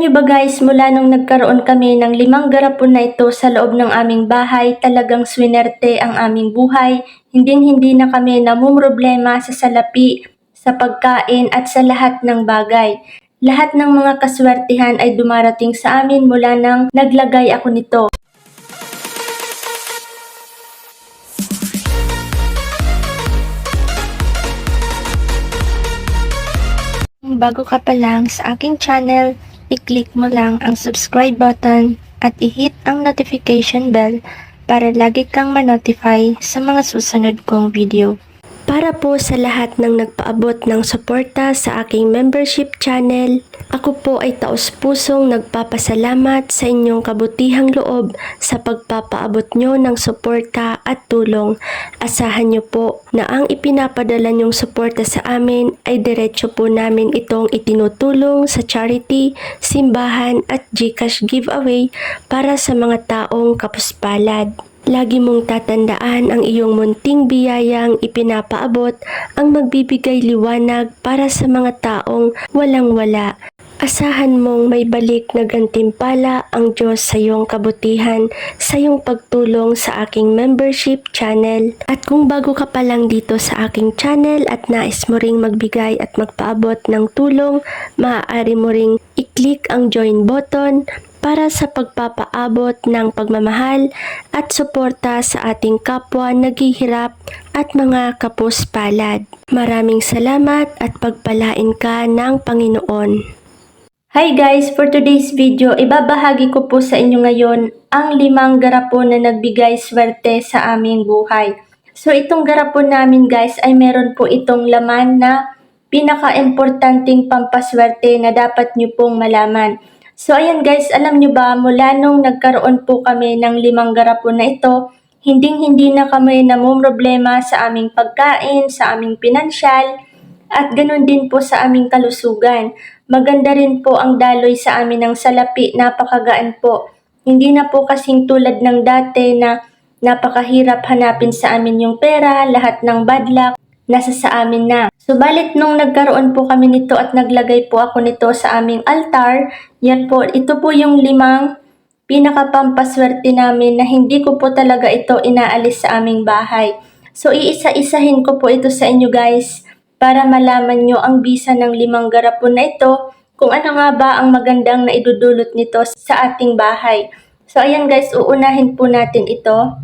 Alam niyo ba guys, mula nung nagkaroon kami ng limang garapon na ito sa loob ng aming bahay, talagang swinerte ang aming buhay. Hinding-hindi na kami namumroblema sa salapi, sa pagkain at sa lahat ng bagay. Lahat ng mga kaswertihan ay dumarating sa amin mula nang naglagay ako nito. Bago ka pa lang sa aking channel, i-click mo lang ang subscribe button at i-hit ang notification bell para lagi kang ma-notify sa mga susunod kong video. Para po sa lahat ng nagpaabot ng suporta sa aking membership channel, ako po ay taos-pusong nagpapasalamat sa inyong kabutihang loob sa pagpapaabot nyo ng suporta at tulong. Asahan nyo po na ang ipinapadala nyong suporta sa amin ay diretso po namin itong itinutulong sa charity, simbahan at Gcash giveaway para sa mga taong kapuspalad. Lagi mong tatandaan ang iyong munting biyayang ipinapaabot ang magbibigay liwanag para sa mga taong walang-wala. Asahan mong may balik na gantimpala ang Diyos sa iyong kabutihan sa iyong pagtulong sa aking membership channel. At kung bago ka pa lang dito sa aking channel at nais mo ring magbigay at magpaabot ng tulong, maaari mo ring i-click ang join button para sa pagpapaabot ng pagmamahal at suporta sa ating kapwa naghihirap at mga kapuspalad. Maraming salamat at pagpalain ka ng Panginoon. Hi guys! For today's video, ibabahagi ko po sa inyo ngayon ang limang garapon na nagbigay swerte sa aming buhay. So itong garapon namin guys ay meron po itong laman na pinaka-importanting pampaswerte na dapat nyo pong malaman. So ayan guys, alam nyo ba mula nung nagkaroon po kami ng limang garapon na ito, hinding-hindi na kami namumroblema sa aming pagkain, sa aming pinansyal, at ganun din po sa aming kalusugan. Maganda rin po ang daloy sa amin ng salapi, napakagaan po. Hindi na po kasing tulad ng dati na napakahirap hanapin sa amin yung pera, lahat ng bad luck, nasa sa amin na. Subalit nung nagkaroon po kami nito at naglagay po ako nito sa aming altar, yan po, ito po yung limang pinakapampaswerte namin na hindi ko po talaga ito inaalis sa aming bahay. So iisa-isahin ko po ito sa inyo guys para malaman nyo ang bisa ng limang garapon na ito kung ano nga ba ang magandang na idudulot nito sa ating bahay. So ayan guys, uunahin po natin ito.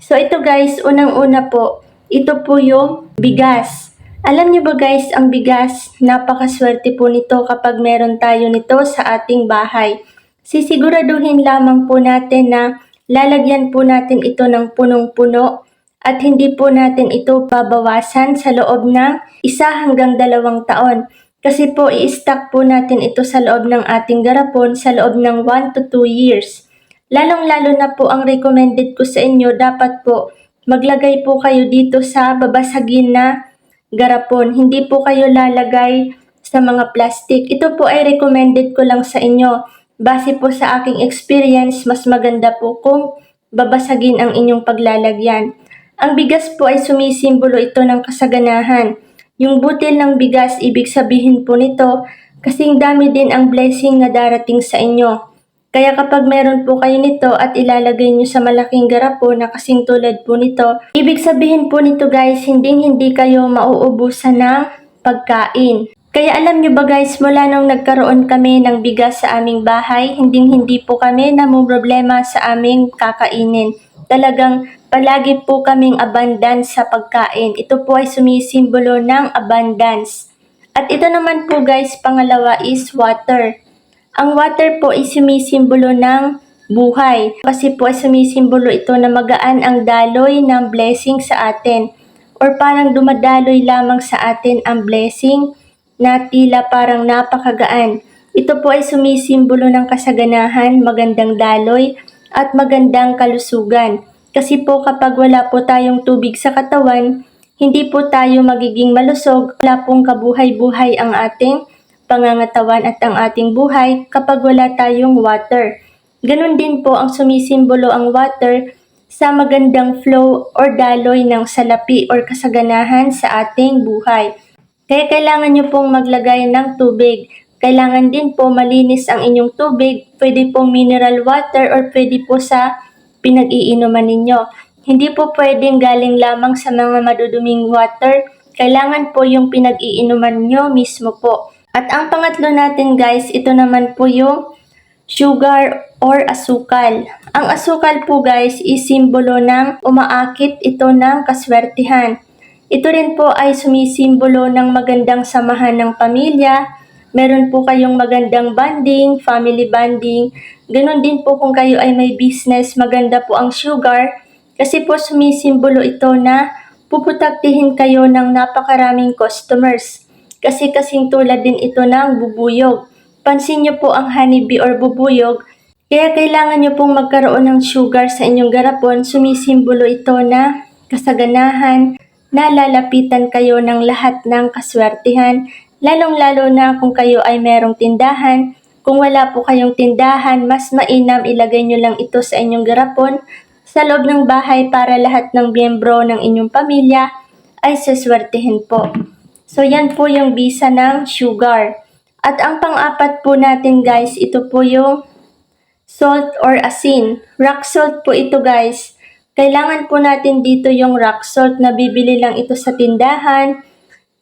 So ito guys, unang-una po, ito po yung bigas. Alam niyo ba guys, ang bigas, napakaswerte po nito kapag meron tayo nito sa ating bahay. Sisiguraduhin lamang po natin na lalagyan po natin ito ng punong-puno at hindi po natin ito babawasan sa loob ng isa hanggang dalawang taon. Kasi po i-stack po natin ito sa loob ng ating garapon sa loob ng 1 to 2 years. Lalong-lalo na po ang recommended ko sa inyo, dapat po maglagay po kayo dito sa babasagin na garapon. Hindi po kayo lalagay sa mga plastic. Ito po ay recommended ko lang sa inyo. Base po sa aking experience, mas maganda po kung babasagin ang inyong paglalagyan. Ang bigas po ay sumisimbolo ito ng kasaganahan. Yung butil ng bigas, ibig sabihin po nito, kasing dami din ang blessing na darating sa inyo. Kaya kapag meron po kayo nito at ilalagay nyo sa malaking garapon na kasing tulad po nito, ibig sabihin po nito guys, hindi hindi kayo mauubusan ng pagkain. Kaya alam nyo ba guys, mula nung nagkaroon kami ng bigas sa aming bahay, hindi hindi po kami namumroblema sa aming kakainin. Talagang palagi po kaming abundance sa pagkain. Ito po ay sumisimbolo ng abundance. At ito naman po guys, pangalawa is water. Ang water po ay sumisimbolo ng buhay. Kasi po ay sumisimbolo ito na magaan ang daloy ng blessing sa atin. Or parang dumadaloy lamang sa atin ang blessing na tila parang napakagaan. Ito po ay sumisimbolo ng kasaganahan, magandang daloy, at magandang kalusugan. Kasi po kapag wala po tayong tubig sa katawan, hindi po tayo magiging malusog, wala pong kabuhay-buhay ang ating pangangatawan at ang ating buhay kapag wala tayong water. Ganon din po ang sumisimbolo ang water sa magandang flow or daloy ng salapi or kasaganahan sa ating buhay. Kaya kailangan nyo pong maglagay ng tubig. kailangan din po malinis ang inyong tubig. Pwede pong mineral water or pwede po sa pinag-iinuman ninyo. Hindi po pwedeng galing lamang sa mga maduduming water. Kailangan po yung pinag-iinuman nyo mismo po. At ang pangatlo natin guys, ito naman po yung sugar or asukal. Ang asukal po guys is simbolo ng umaakit ito ng kaswertihan. Ito rin po ay sumisimbolo ng magandang samahan ng pamilya. Meron po kayong magandang bonding, family bonding. Ganon din po kung kayo ay may business, maganda po ang sugar. Kasi po sumisimbolo ito na puputaktihin kayo ng napakaraming customers. Kasi kasing tulad din ito ng bubuyog. Pansin niyo po ang honeybee or bubuyog, kaya kailangan niyo pong magkaroon ng sugar sa inyong garapon. Sumisimbolo ito na kasaganahan, na lalapitan kayo ng lahat ng kaswertihan, lalong-lalo na kung kayo ay merong tindahan. Kung wala po kayong tindahan, mas mainam ilagay nyo lang ito sa inyong garapon sa loob ng bahay para lahat ng miyembro ng inyong pamilya ay saswertihin po. So yan po yung bisa ng sugar. At ang pang-apat po natin guys, ito po yung salt or asin. Rock salt po ito guys. Kailangan po natin dito yung rock salt na bibili lang ito sa tindahan.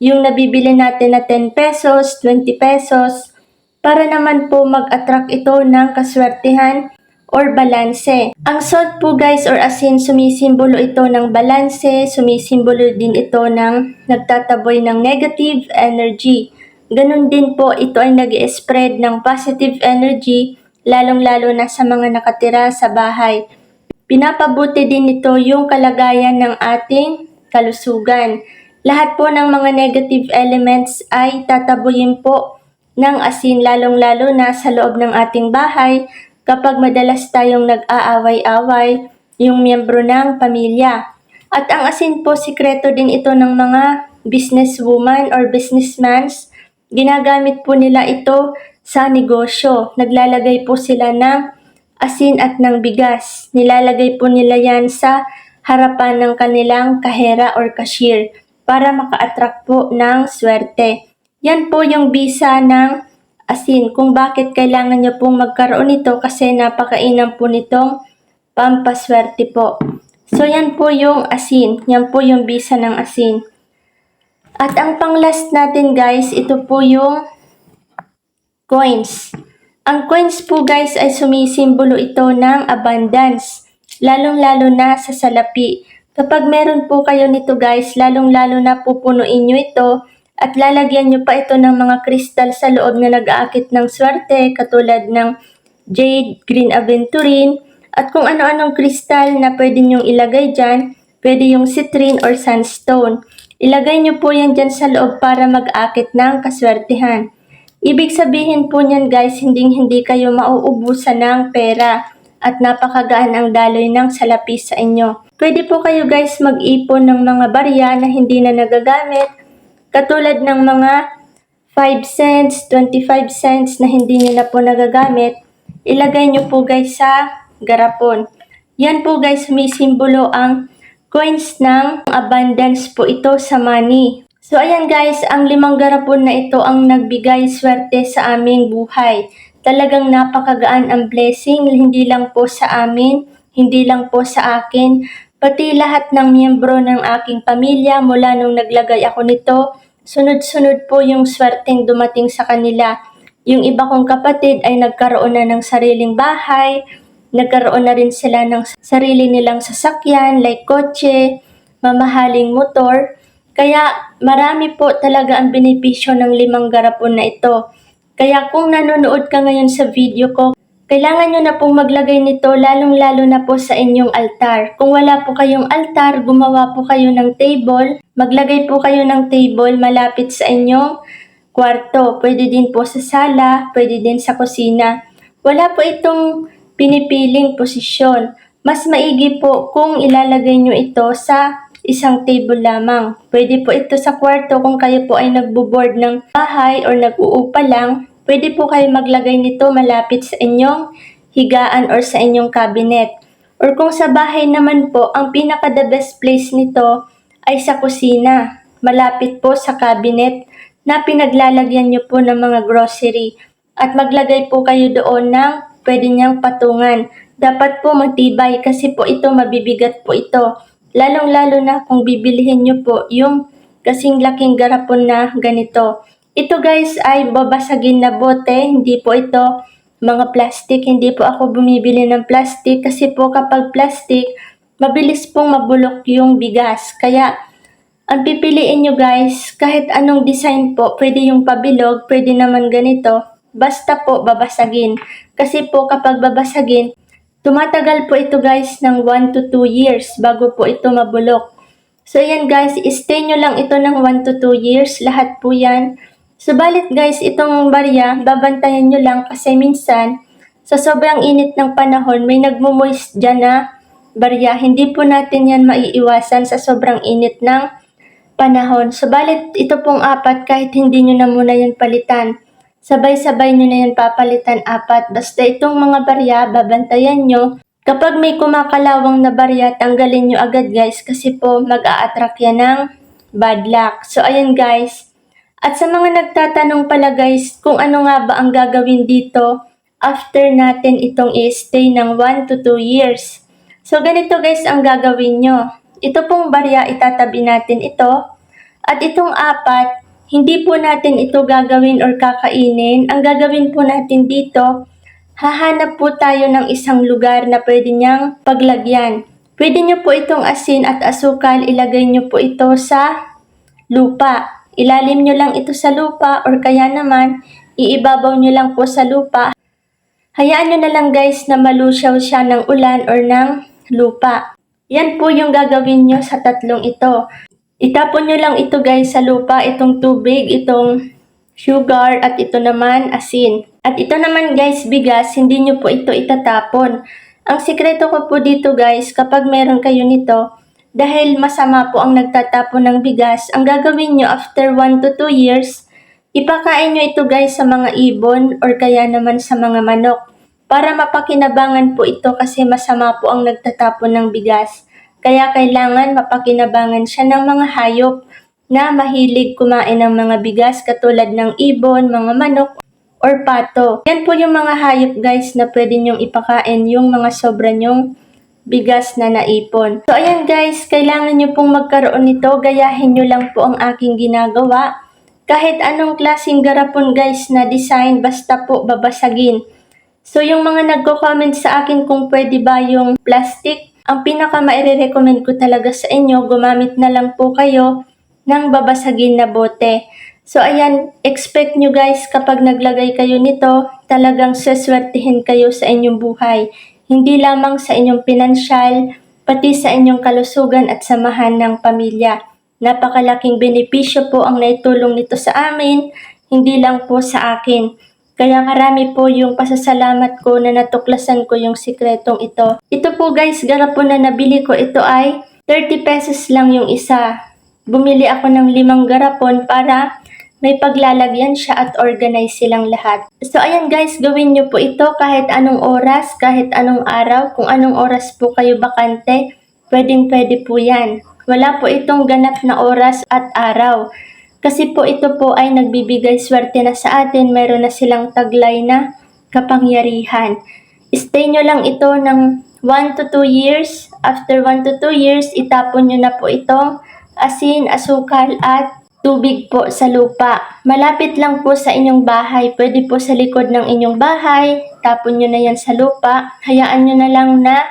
Yung nabibili natin na 10 pesos, 20 pesos. Para naman po mag-attract ito ng kaswertihan or balanse. Ang salt po guys or asin, sumisimbolo ito ng balanse, sumisimbolo din ito ng nagtataboy ng negative energy. Ganon din po, ito ay nag spread ng positive energy, lalong-lalo na sa mga nakatira sa bahay. Pinapabuti din nito yung kalagayan ng ating kalusugan. Lahat po ng mga negative elements ay tatabuyin po ng asin lalong-lalo na sa loob ng ating bahay kapag madalas tayong nag-aaway-away yung miyembro ng pamilya. At ang asin po, sikreto din ito ng mga businesswoman or businessmans. Ginagamit po nila ito sa negosyo. Naglalagay po sila ng asin at ng bigas. Nilalagay po nila yan sa harapan ng kanilang kahera or cashier para maka-attract po ng swerte. Yan po yung bisa ng asin kung bakit kailangan nyo pong magkaroon nito kasi napakainam po nitong pampaswerte po. So yan po yung asin. Yan po yung bisa ng asin. At ang pang-last natin guys, ito po yung coins. Ang coins po guys ay sumisimbolo ito ng abundance, lalong-lalo na sa salapi. Kapag meron po kayo nito guys, lalong-lalo na pupunuin nyo ito at lalagyan nyo pa ito ng mga kristal sa loob na nag-aakit ng swerte katulad ng jade, green aventurine, at kung ano-anong kristal na pwede nyong ilagay dyan, pwede yung citrine or sandstone. Ilagay nyo po yan dyan sa loob para mag-akit ng kaswertihan. Ibig sabihin po niyan guys, hindi hindi kayo mauubusan ng pera at napakagaan ang daloy ng salapi sa inyo. Pwede po kayo guys mag-ipon ng mga barya na hindi na nagagamit, katulad ng mga 5 cents, 25 cents na hindi nyo na po nagagamit, ilagay nyo po guys sa garapon. Yan po guys, may simbolo ang coins ng abundance po ito sa money. So ayan guys, ang limang garapon na ito ang nagbigay swerte sa aming buhay. Talagang napakagaan ang blessing, hindi lang po sa amin, hindi lang po sa akin, pati lahat ng miyembro ng aking pamilya mula nung naglagay ako nito, sunod-sunod po yung swerteng dumating sa kanila. Yung iba kong kapatid ay nagkaroon na ng sariling bahay, nagkaroon na rin sila ng sarili nilang sasakyan like kotse, mamahaling motor, kaya marami po talaga ang benepisyo ng limang garapon na ito. Kaya kung nanonood ka ngayon sa video ko, kailangan nyo na pong maglagay nito lalong-lalo na po sa inyong altar. Kung wala po kayong altar, gumawa po kayo ng table. Maglagay po kayo ng table malapit sa inyong kwarto. Pwede din po sa sala, pwede din sa kusina. Wala po itong pinipiling posisyon. Mas maigi po kung ilalagay nyo ito sa isang table lamang. Pwede po ito sa kwarto kung kayo po ay nagbo-board ng bahay or nag-uupa lang. Pwede po kayo maglagay nito malapit sa inyong higaan or sa inyong cabinet. Or kung sa bahay naman po, ang pinaka the best place nito ay sa kusina. Malapit po sa cabinet na pinaglalagyan nyo po ng mga grocery. At maglagay po kayo doon ng pwede niyang patungan. Dapat po matibay kasi po ito mabibigat po ito. Lalong-lalo na kung bibilihin nyo po yung kasing laking garapon na ganito. Ito guys ay babasagin na bote, hindi po ito mga plastic. Hindi po ako bumibili ng plastic kasi po kapag plastic, mabilis pong mabulok yung bigas. Kaya ang pipiliin nyo guys, kahit anong design po, pwede yung pabilog, pwede naman ganito, basta po babasagin. Kasi po kapag babasagin, tumatagal po ito guys ng 1 to 2 years bago po ito mabulok. So yan guys, stay nyo lang ito ng 1 to 2 years, lahat po yan. Subalit guys, itong barya, babantayan nyo lang kasi minsan, sa sobrang init ng panahon, may nagmumoist dyan na barya. Hindi po natin yan maiiwasan sa sobrang init ng panahon. Subalit ito pong apat, kahit hindi nyo na muna yan palitan. Sabay-sabay nyo na yan papalitan apat. Basta itong mga barya, babantayan nyo. Kapag may kumakalawang na barya, tanggalin nyo agad guys kasi po mag-a-attract yan ng bad luck. So ayan guys. At sa mga nagtatanong pala guys kung ano nga ba ang gagawin dito after natin itong i-stay ng 1 to 2 years. So ganito guys ang gagawin nyo. Ito pong barya, itatabi natin ito. At itong apat, hindi po natin ito gagawin or kakainin. Ang gagawin po natin dito, hahanap po tayo ng isang lugar na pwede niyang paglagyan. Pwede niyo po itong asin at asukal, ilagay niyo po ito sa lupa. Ilalim niyo lang ito sa lupa or kaya naman, iibabaw niyo lang po sa lupa. Hayaan nyo na lang guys na malusyaw siya ng ulan or ng lupa. Yan po yung gagawin nyo sa tatlong ito. Itapon nyo lang ito guys sa lupa, itong tubig, itong sugar, at ito naman asin. At ito naman guys, bigas, hindi nyo po ito itatapon. Ang sikreto ko po dito guys, kapag meron kayo nito, dahil masama po ang nagtatapon ng bigas, ang gagawin nyo after 1 to 2 years, ipakain nyo ito guys sa mga ibon or kaya naman sa mga manok para mapakinabangan po ito kasi masama po ang nagtatapon ng bigas. Kaya kailangan mapakinabangan siya ng mga hayop na mahilig kumain ng mga bigas katulad ng ibon, mga manok, or pato. Yan po yung mga hayop guys na pwede nyong ipakain yung mga sobra nyong bigas na naipon. So ayan guys, kailangan nyo pong magkaroon nito, gayahin nyo lang po ang aking ginagawa. Kahit anong klaseng garapon guys na design, basta po babasagin. So yung mga nagko-comment sa akin kung pwede ba yung plastic, ang pinaka maire-recommend ko talaga sa inyo, gumamit na lang po kayo ng babasagin na bote. So ayan, expect nyo guys kapag naglagay kayo nito, talagang seswertihin kayo sa inyong buhay. Hindi lamang sa inyong pinansyal, pati sa inyong kalusugan at samahan ng pamilya. Napakalaking benepisyo po ang naitulong nito sa amin, hindi lang po sa akin. Kaya marami po yung pasasalamat ko na natuklasan ko yung sikretong ito. Ito po guys, garapon na nabili ko. Ito ay 30 pesos lang yung isa. Bumili ako ng limang garapon para may paglalagyan siya at organize silang lahat. So ayan guys, gawin nyo po ito kahit anong oras, kahit anong araw, kung anong oras po kayo bakante, pwedeng pwede po yan. Wala po itong ganap na oras at araw. Kasi po ito po ay nagbibigay swerte na sa atin, meron na silang taglay na kapangyarihan. Stay nyo lang ito ng 1 to 2 years. After 1 to 2 years, itapon nyo na po itong asin, asukal at tubig po sa lupa. Malapit lang po sa inyong bahay. Pwede po sa likod ng inyong bahay. Tapon nyo na yan sa lupa. Hayaan nyo na lang na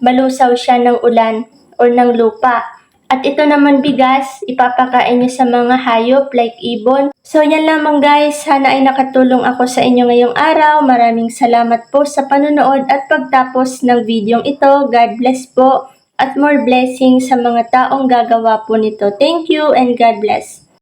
malusaw siya ng ulan or ng lupa. At ito naman bigas, ipapakain nyo sa mga hayop like ibon. So yan lamang guys, sana ay nakatulong ako sa inyo ngayong araw. Maraming salamat po sa panonood at pagtapos ng videong ito. God bless po at more blessings sa mga taong gagawa po nito. Thank you and God bless.